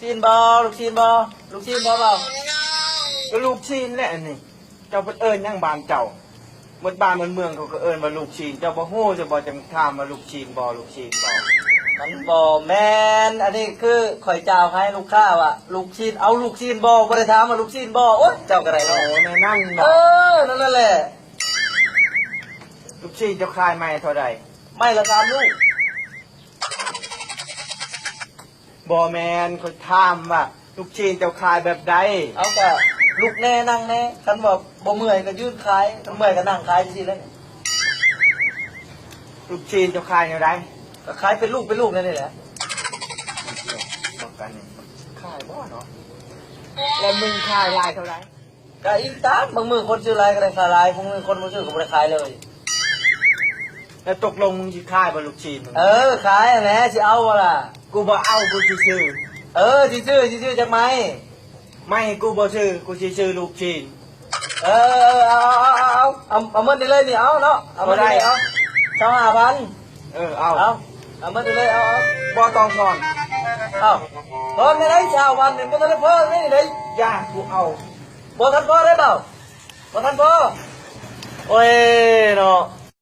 ชิ้นบอลูกชิ้นบอลูกชิ้นบอเปล่าก็ลูกชิ้นแหละอันนี่ เจ้าเพิ่นเอิ้นหยังบานเจ้าหมดบ้านหมดเมืองเขาก็เอิ้นว่าลูกชิ้นเจ้าบ่ฮู้จะบ่จังถามว่าลูกชิ้นบ่ลูกชิ้นบ่มันบอแมนอันนี้คือข่อยเจ้าให้ลูกค้าว่ะลูกชิ้นเอาลูกชิ้นบอก่ได้ถามว่าลูกชิ้นบอโอ๊ยเจ้ากระไรโอ้เนาะในนั่นเอบ่อนั่นแหละลูกชิ้นเจ้าขายใหม่เท่าใดไม่ละสามลูก บ่แม่นเขาถามว่าลูกชิ้นเจ้าขายแบบใดเอากะลูกแน่นั่งแน่คันบอกบ่เมื่อยก็ยืนขายคันเมื่อยก็นั่งขายสิแล้วเนี่ยลูกชิ้นเจ้าขายแนวใดก็ขายเป็นลูกเป็นลูกนั่นนี่แหละบอกกันนี่ขายบ่เนาะแล้วมึงขายลายเท่าไหร่ก็อีกตามบางมือคนซื้อลายก็ได้ขายลายบางมือคนบ่ซื้อก็บ่ได้ขายเลยแล้วตกลงมึงสิขายบ่ลูกชิ้นมึงเออขายอะแหละสิเอาบ่ล่ะ กูบ่เอากูสิซื้อเออสิซื้อสิซื้อจักไหมไม่กูบ่ซื้อกูสิซื้อลูกชิ้นเออเอาเอาเอาเอาเอาเอาเงินได้เลยนี่เอาเนาะเอาเงินได้เอาเจ้าห้าพันเออเอาเอาเอาเงินได้เลยเอาเอาบ่ตองก่อนเอาพร้อมได้ไหมชาววันนี่บ่ทันได้พอนี่ได้ย่ากูเอาบ่ทันพอได้เปล่าบ่ทันพอโอ้ยเนาะ